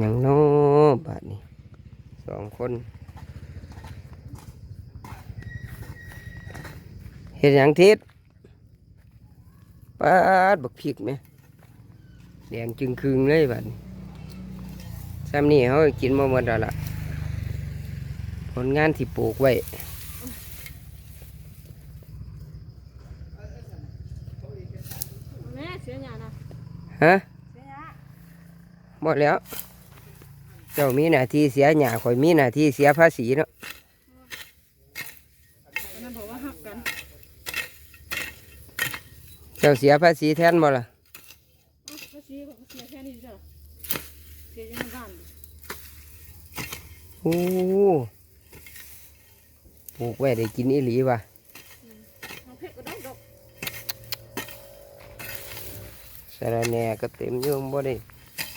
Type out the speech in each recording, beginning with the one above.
อย่างน้อบัดนี้สองคนเห็นอย่างทิศปาดบักพริกไหมแดงจึงคืงเลยบัดนี้ซ้ำนี่เขาก็กินมาหมดแล้วล่ะผลงานที่ปลูกไว้แม่เสียหยานะฮะเสียหยาหมดแล้ว เจ้ามีหน้าที่เสียหญ้าข่อยมีหน้าที่เสียภาษีเนาะอันนั้นบอกว่าหักกันเจ้าเสียภาษีแทนบ่ล่ะเอ้าภาษีบอกว่าเสียแค่นี้จ้ะเสียยังบ้านดิโอ้ปลูกไว้ได้กินอีหลีว่ะเอาเพชรก็ได้ดอกสาระแหน่ก็เต็มอยู่บ่ได้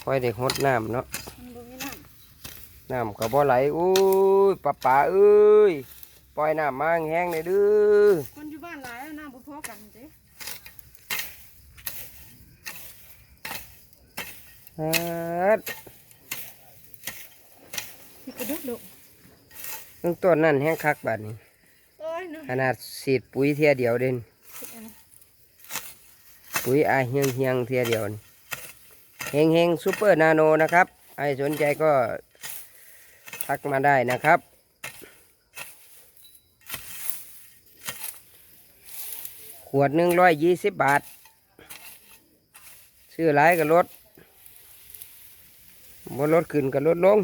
ค่อยได้หดน้ำเนาะมันบ่มีน้ น้ำก็บ่ไหลโอ้ยป้าป๋าเอ้ยปล่อยน้ำมาแห้งเลยเด้อำคนอยู่บ้านหลายเอาน้ำบ่พอกันเด้ฮัดที่กระดุกดอกเรื่องต้นนั่นแห้งคักบาดนี้เอ้ยเนาะขนาดฉีดปุ๋ยเทียเดียวเด่นคิดเอานะปุ๋ยอาเฮียงเฮียงเทียเดียวนี่เฮงเฮงซูเปอร์นาโนนะครับใครสนใจก็ ทักมาได้นะครับ ขวดหนึ่งร้อยยี่สิบบาท ซื้อหลายก็ลดบ่ลดขึ้นก็ลดลง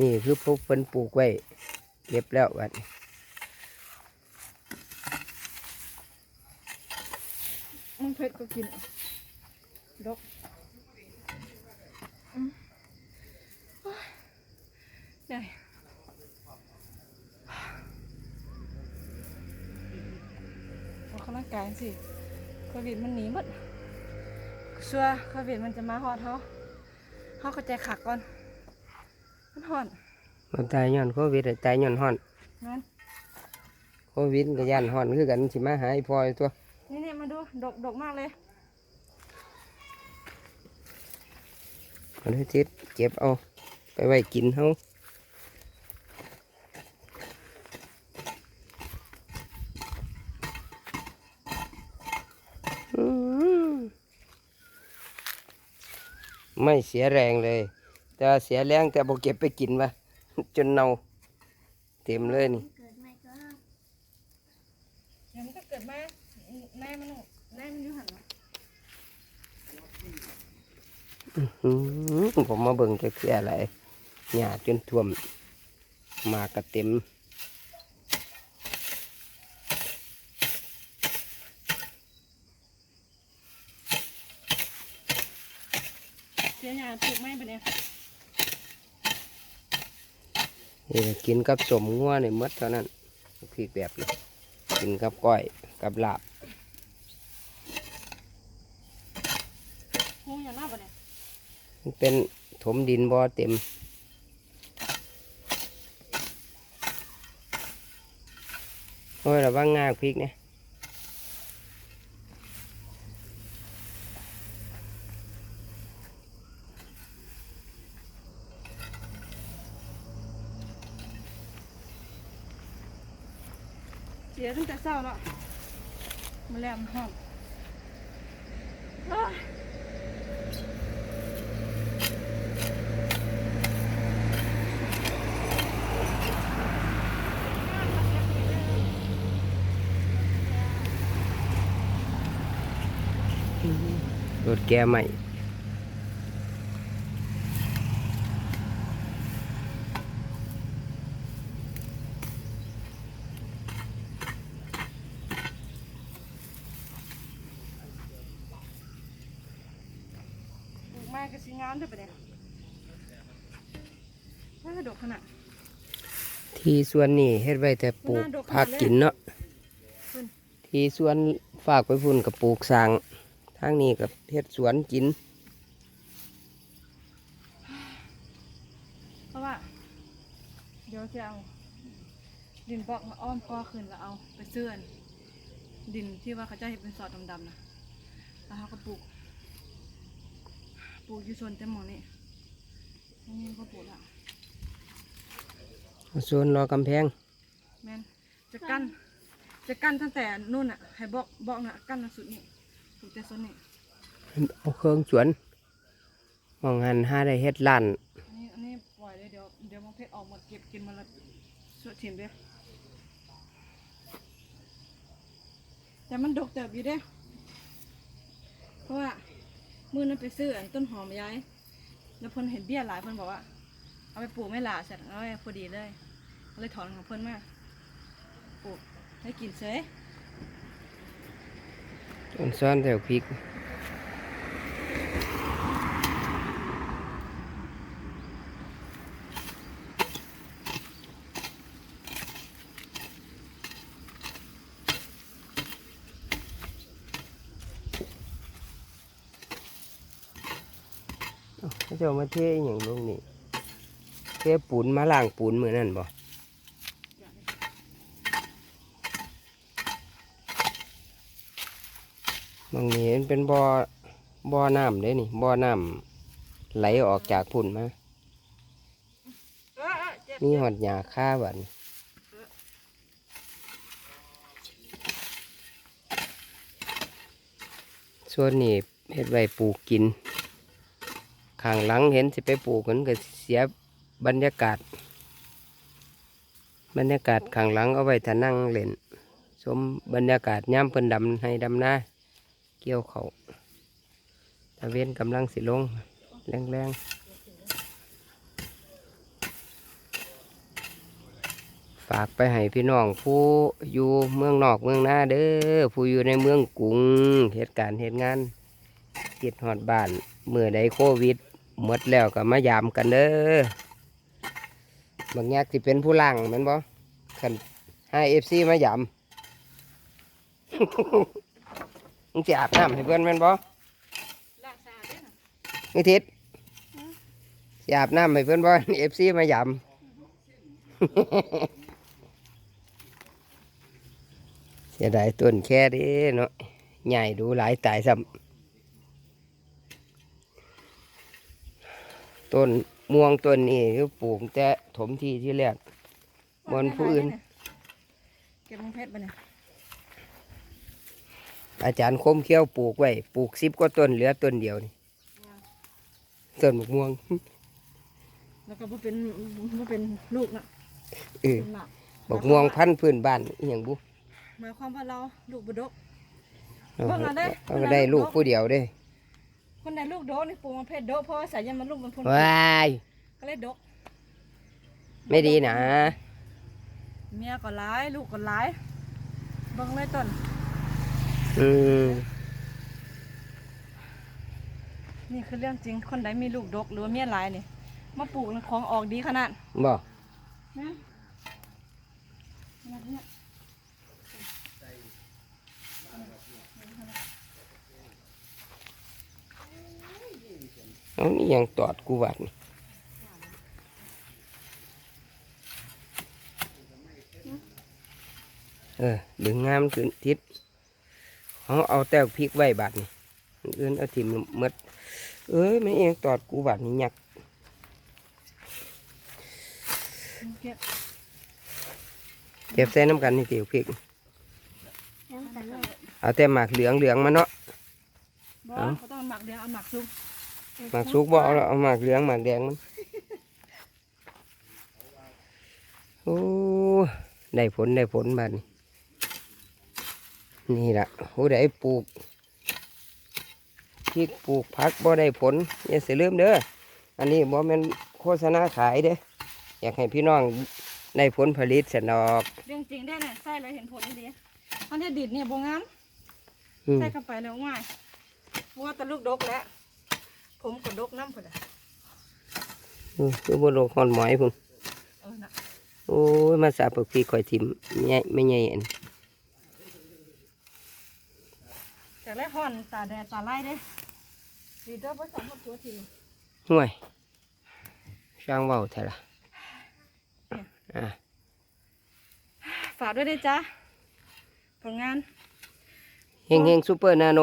นี่คือพวกเพิ่นปลูกไว้เก็บแล้วบัดนี้มันเพชรก็กินดอกอืมโอ้ยใหญ่ออกกำลังกาย สิโควิดมันหนีหมดชัวร์โควิดมันจะมาฮอดเขาเขาเข้าใจขักก่อน มันฮอดมันตายย้อนโควิดอะตายย้อนฮ้อนนั่นโควิดก็ย่านฮ้อนคือกันสิมาหาไอ้พลอยตัว นี่นี่มาดู ดกดกมากเลยเอาเลยทิศเก็บเอา ไปไว้กินเฮา ไม่เสียแรงเลย แต่เสียแรงแต่บ่เก็บไปกินวะจนเน่าเต็มเลยนี่เกิดี๋ยวมันก็เกิดมาแม่มันแม่มันอยู่หันมาอื้อหือผมมาเบิ่งจะเคืออะไรหญ้าจนท่วมมากก็เต็ม เสียหยาปลูกไม้ปะเนี่ยนี่ก็กินกับสมงัวนี่หมดเท่านั้นพริกแบบนี้กินกับก้อยกับลาบงูอย่างน่าปะเนี่ยมันเป็นถมดินบ่เต็มโอ้ยระวังงากพริกเนี่ย เสียตั้งแต่เช้าแล้วมันแหลมห้องอ้ายรถแกใหม่ กไม้ก็สีงามด้วยปะเนี่ยน่าดกขนาดที่ส่วนนี้เฮ็ดไว้แต่ปลูกผักกินเนาะขึ้นที่ส่วนฝากไว้พุ่นกับปลูกสร้างทางนี้กับเฮ็ดสวนกิน เพราะว่า เดี๋ยวจะเอา ดินบล็อกมาอ้อมคอขึ้นแล้วเอาไปเสื่อน ดินที่ว่าเขาจะเห็นเป็นสอดดำๆนะแล้วเขาก็ปลูกป ลูกอยู่ส่วนเต็มหมองนี่นี่ก็ปลูกแล้วส่วนรอกำแพง แมนจะกั้น จะกั้นตั้งแต่นู่นอะให้บอกบอกน่ะกั้นมาสุดนี่ปลูกแต่ส่วนนี้เอาเครื่องสวนมองหันหาได้เฮ็ดล้านอันนี้อันนี้ปล่อยเลยเดี๋ยวเดี๋ยวมะเพชรออกหมดเก็บกินมาละสวดถิ่มเด้อแต่มันดกเติบอยู่เด้เพราะว่า มื่อนั้นไปซื้ออันต้นหอมย้ายแล้วเพิ่นเห็นเบี้ยหลายเพิ่นบอกว่า เอาไปปลูกไม่หลาเสร็จเอาไปพอดีเลยก็เลยถอนของเพิ่นมาปลูกให้กินเฉย ต้นซ้อนแถวพริก เขาจะเอามาเทอย่างลงนี่เทปูนมาล่างปูนมือนั่นบ่บางนี้มันเป็นบ่อบ่อน้ำเด้นี่บ่อน้ำไหลออกจากพุ่นมาเออเออเจ็บมีหอดหญ้าค่าบันส่วนนี้เฮ็ดไว้ปลูกกิน ข้างหลังเห็นสิไปปลูกมันก็เสียบรรยากาศ บรรยากาศข้างหลังเอาไว้ถ้านั่งเล่นชมบรรยากาศย่ำเพิ่นดำให้ดำหน้าเกี่ยวเขาตะเวนกำลังสิลง แรงๆ ฝากไปให้พี่น้องผู้อยู่เมืองนอกเมืองหน้าเด้อผู้อยู่ในเมืองกรุงเหตุการณ์เหตุงานคิดฮอดบ้านเมื่อใดโควิด หมดแล้วก็มายามกันเด้อบางแยกที่เป็นผู้ล่างแมันบ่คันให้เอฟซีมายามมึงจะอาบน้ำให้เพื่อนแมันบ่ลากสาดเด้อน่ะนี่ทิศจะอาบน้ำให้เพื่อนบ่เอฟซีมายามเสียดายต้นแค่เด้เนาะใหญ่ดูหลายตายซ้ำ ต้นม่วงต้นนี้คือปลูกแต่ถมที่ที่แรกบอนผู้อื่น เก็บมะเพชรไปเนี่ยอาจารย์คมเขี้ยวปลูกไว้ปลูกสิบกว่าต้นเหลือต้นเดียวนี่ต้นมะม่วง แล้วก็บ่เป็นบ่เป็นลูกน่ะเออเป็นหมากมะม่วงพันธุ์พื้นบ้านอหย่างบุหมายความว่าเราลูกบุดกเอาเบิ่งเอาเด้เอาก็ได้ลูกผู้เดียวเด้ คนใดลูกโดกนี่ปลูกมะเพชรโดกเพราะว่าสายยามันลูกมันพุ่นว้ายก็เลยดกไม่ดีนะเมียก็ร้ายลูกก็ร้ายเบิ่งเลยต้นอืมนี่คือเรื่องจริงคนใดมีลูกดกหรือว่าเมียร้ายนี่มาปลูกแล้วของออกดีขนาดบ่นะขนาดเนี้ย เอานี่ยังตอดกูวัดนี่เออดึงงามขึ้นทิศเขาเอาแต้วพริกไว้บาดนี่อันอื่นเอาทิมหมดเอ้ยไม่เองตอดกูบาดนี่ยักเก็บเก็บใส่น้ำกันนี่เตียวพริกน้ำกันเลยเอาแต่หมากเหลืองเหลืองๆมาเนาะบ่เอ้าเขาต้องหมักเดียวเอาหมักซุป หมากสุกบ่เอาแล้วเอาหมากเหลืองหมากแดงมันโอ้ได้ผลได้ผลบาดนี่นี่ละผู้ใดปลูกพริกปลูกผักบ่ได้ผลอย่าเสียลืมเด้ออันนี้บ่แม่นโฆษณาขายเด้ออยากให้พี่น้องได้ผลผลิตสนอกเรื่องจริงได้เนี่ยใส่แล้วเห็นผลดีมันจะดิดเนี่ยบงามอืมใส่เข้าไปแล้วง่ายเพราะว่าแตะลูกดกแล้ว ผมก็ดกน้ำผุดอะอืมคือบ่ลงคอนหมอยพุ่นเออน่ะโอ้ยมาสาปกพี่ข่อยทิมใหญ่ไม่ใหญ่อันจากแรกห่อนตาแดดตาไล่เด้ดีเด้อไปสองคนตัวทีห่วยช่างเว้าแท้ละอะฝากด้วยเด้อจ้าผลงานเฮงเฮงซูเปอร์นาโน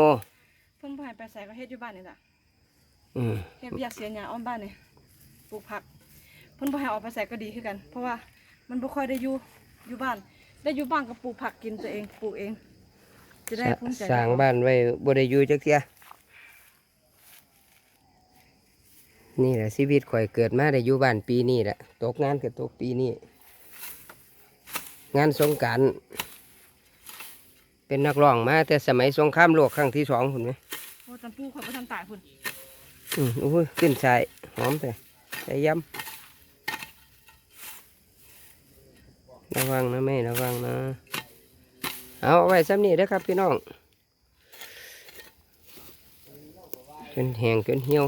ผนบ่ให้ไปใส่ก็เฮ็ดอยู่บ้านนี่ล่ะอืม เฮ็ดอยากเสียหญ้าอ้อมบ้านนี่ปลูกผักเพิ่นบ่ให้ออกไปใส่ก็ดีคือกัน เพราะว่ามันบ่ค่อยได้อยู่อยู่บ้าน ได้อยู่บ้านก็ปลูกผักกินตัวเองปลูกเอง จะได้ภูมิใจสร้างบ้านไว้บ่ได้อยู่จักเที่ยนี่แหละชีวิตข่อยเกิดมาได้อยู่บ้านปีนี้แหละตกงานก็ตกปีนี้งานสงกรารเป็นนักร้องมาแต่สมัยสงครามโลกครั้งที่สองคุณไหมโอ้ตำปูข่อยบ่ทันตายพุ่น อือโอ้ยขึ้นใส่หอมแต่ใส่ย้ำระวังนะแม่ระวังนะเอาเอาไว้ซ้ำนี่เด้อครับพี่น้องจนแห้งจนเหี่ยว